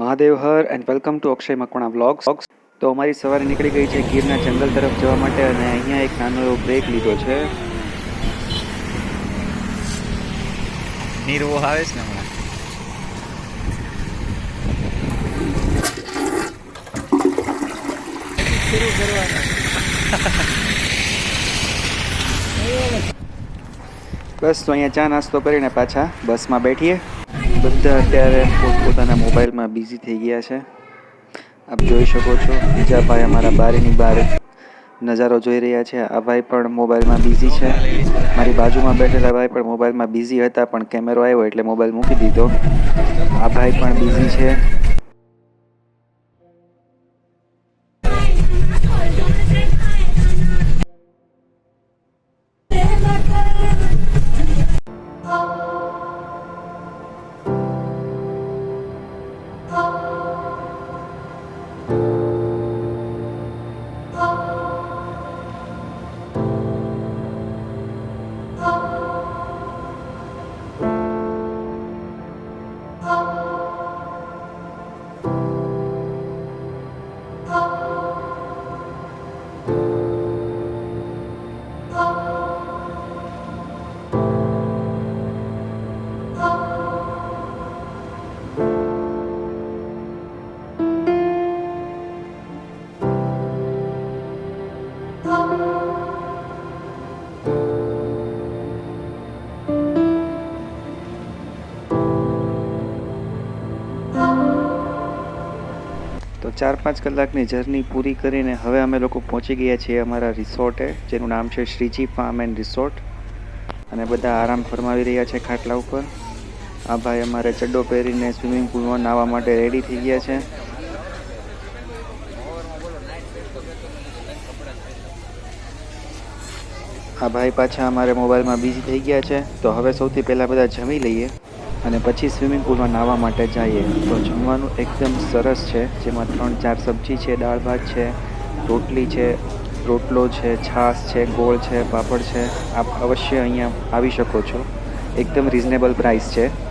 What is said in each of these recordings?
Mahadev Har and welcome to Akshay Makwana vlogs તો અમારી સવારે નીકળી ગઈ છે ગીરના જંગલ તરફ જવા માટે અને અહીંયા એક નાનો એવો બ્રેક લીધો છે. નીરવો આવે છે ને હમણાં? બસ તો અહીંયા ચા નાસ્તો કરીને પાછા બસમાં બેઠીએ. બધા અત્યારે પોતપોતાના મોબાઈલમાં બિઝી થઈ ગયા છે. આપ જોઈ શકો છો, બીજા ભાઈ અમારા બારીની બહાર નજારો જોઈ રહ્યા છે. આ ભાઈ પણ મોબાઈલમાં બિઝી છે. મારી બાજુમાં બેઠેલા ભાઈ પણ મોબાઈલમાં બિઝી હતા, પણ કેમેરો આવ્યો એટલે મોબાઈલ મૂકી દીધો. આ ભાઈ પણ બિઝી છે. ચાર પાંચ કલાકની જર્ની પૂરી કરીને હવે અમે લોકો પહોંચી ગયા છીએ અમારા રિસોર્ટે, જેનું નામ છે શ્રીજી ફાર્મ એન્ડ રિસોર્ટ. અને બધા આરામ ફરમાવી રહ્યા છે ખાટલા ઉપર. આ ભાઈ અમારે ચડ્ડો પહેરીને સ્વિમિંગ પુલમાં નાહવા માટે રેડી થઈ ગયા છે. આ ભાઈ પાછા અમારે મોબાઈલમાં બિઝી થઈ ગયા છે. તો હવે સૌથી પહેલાં બધા જમી લઈએ. અને પછી સ્વિમિંગ પુલમાં નાહવા માટે જઈએ. તો જમવાનું એકદમ સરસ છે. જેમાં ત્રણ ચાર સબ્જી છે, દાળ ભાત છે, રોટલી છે, રોટલો છે, છાશ છે, ગોળ છે, પાપડ છે. આપ અવશ્ય અહીંયા આવી શકો છો. એકદમ રિઝનેબલ પ્રાઇસ છે.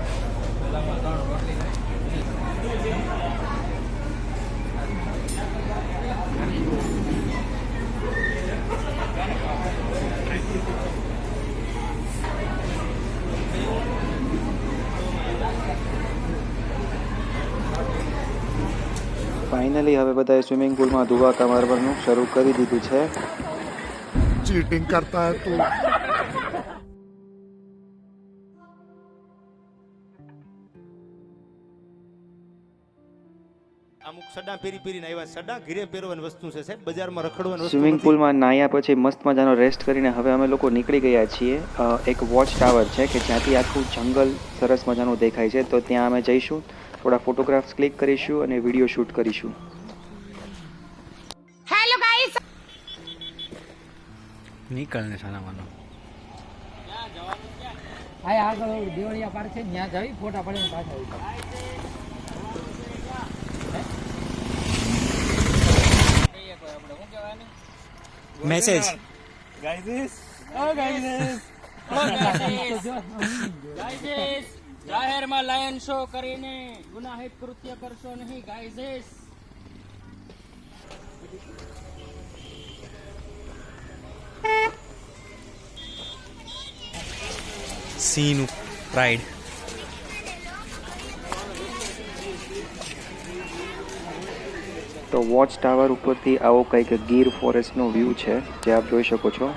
ફાઇનલી હવે બધાએ સ્વિમિંગ પૂલમાં ધુવાકા મારવાનું શરૂ કરી દીધું છે. ચીટિંગ કરતા તું. અમુક સડા પેરી પેરીને આવ્યા. સડા ઘીરે પહેરવાની વસ્તુ છે સાહેબ. બજારમાં રખડવાની સ્વિમિંગ પુલમાં નાહ્યા પછી મસ્ત મજાનો રેસ્ટ કરીને હવે અમે લોકો નીકળી ગયા છીએ. એક વોચ ટાવર છે કે જ્યાંથી આખું જંગલ સરસ મજાનું દેખાય છે. તો ત્યાં અમે જઈશું. થોડા ફોટોગ્રાફ્સ ક્લિક કરીશું અને વીડિયો શૂટ કરીશું. નીકળને ને સાનામાનો આ આગળ ઓલું દેવળિયા પાર્ક છે ત્યાં જઈ ફોટા પડીને પાછા આવી મેસેજ જાહેરમાં લાયન શો કરીને ગુનાહિત કૃત્ય કરશો નહીં ગાઈઝેસ સીનું પ્રાઇડ તો વોચ ટાવર ઉપરથી આવો કંઈક ગીર ફોરેસ્ટનો વ્યૂ છે જે આપ જોઈ શકો છો.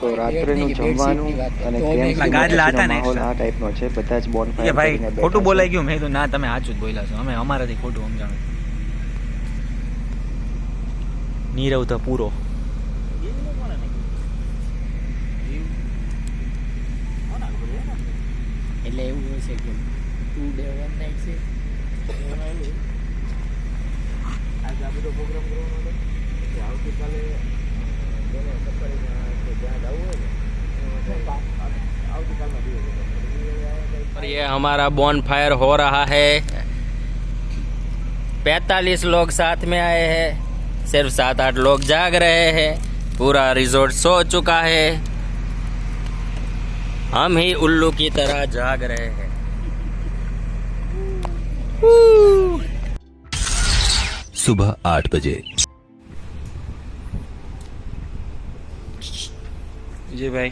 તો રાત્રેનું જમવાનું અને માહોલ આ ટાઈપનો છે? બધા જ કે બોનફાયર ભાઈ ખોટું બોલાઈ ગયું મેં કીધું ના તમે સાચું જ બોલ્યા છો. અમે અમારાથી ખોટું સમજાણું. નીરવ તો પૂરો. એટલે એવું હોય છે કે ટુ ડે વન નાઇટ છે. और ये हमारा बॉन फायर हो रहा है। पैतालीस लोग साथ में आए हैं सिर्फ़ सात आठ लोग जाग रहे हैं पूरा रिजोर्ट सो चुका है। हम ही उल्लू की तरह जाग रहे हैं। सुबह आठ बजे विजय भाई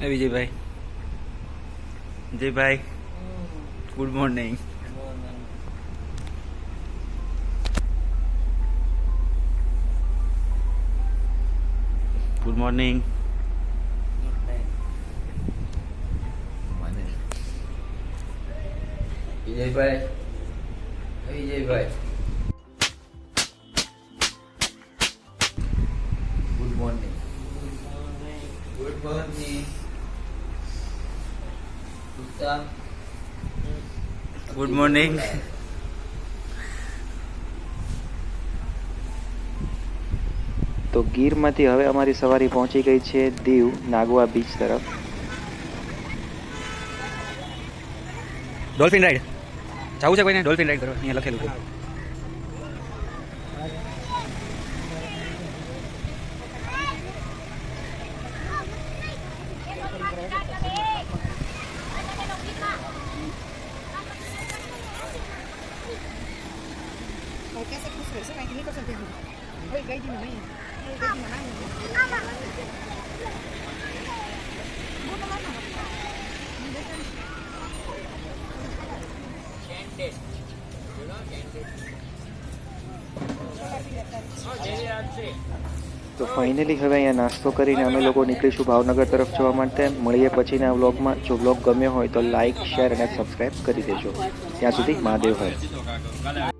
विजय भाई जी भाई good morning good morning Vijay भाई विजय भाई good morning Uttam good morning તો ગીરમાંથી હવે અમારી સવારી પહોંચી ગઈ છે દીવ નાગવા બીચ તરફ. ડોલ્ફિન રાઈડ જવું છે કોઈને? ડોલ્ફિન રાઈડ કરવા અહીંયા લખેલું છે. તો ફાઇનલી હવે અહીંયા નાસ્તો કરીને અમે લોકો નીકળીશું ભાવનગર તરફ જવા માટે. મળીએ પછીના વ્લોગમાં જો વ્લોગ ગમ્યો હોય તો લાઇક શેર અને સબસ્ક્રાઈબ કરી દેજો. ત્યાં સુધી મહાદેવ હોય